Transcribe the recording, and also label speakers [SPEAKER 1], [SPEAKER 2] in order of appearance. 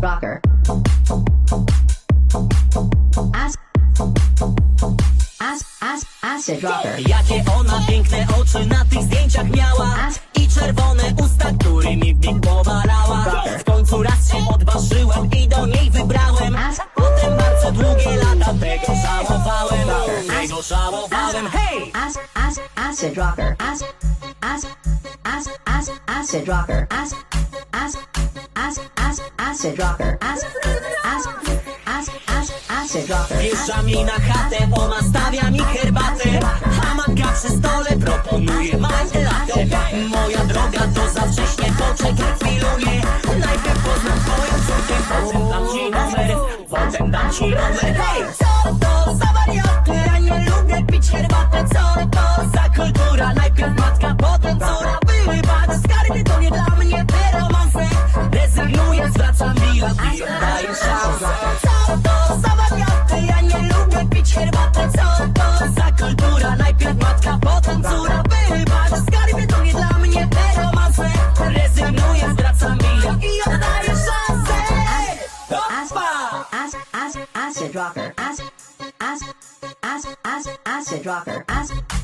[SPEAKER 1] rocker. Ac- ac- ac- acid rocker.
[SPEAKER 2] Jakie ona piękne oczy na tych zdjęciach miała I czerwone usta, którymi w nich powalała W końcu raz się odważyłem i do niej wybrałem Potem bardzo długie lata tego żałowałem Tego żałowałem, hej!
[SPEAKER 1] Ac- ac- acid rocker. Ac- ac- ac- ac- acid rocker. Ac- ac- ac- ac- acid rocker. Ac- ac- ac- ac- acid rocker.
[SPEAKER 2] Wjeżdża mi na chatę, ona stawia mi herbatę A matka przy stole proponuje mańkę latę Moja droga, to za wcześnie, poczekaj chwilę Najpierw poznam twoją córkę, potem dam ci numer Potem dam ci numer Hej, Acid,
[SPEAKER 1] acid, acid, acid rocker. Acid, acid, acid, acid, acid rocker. Acid.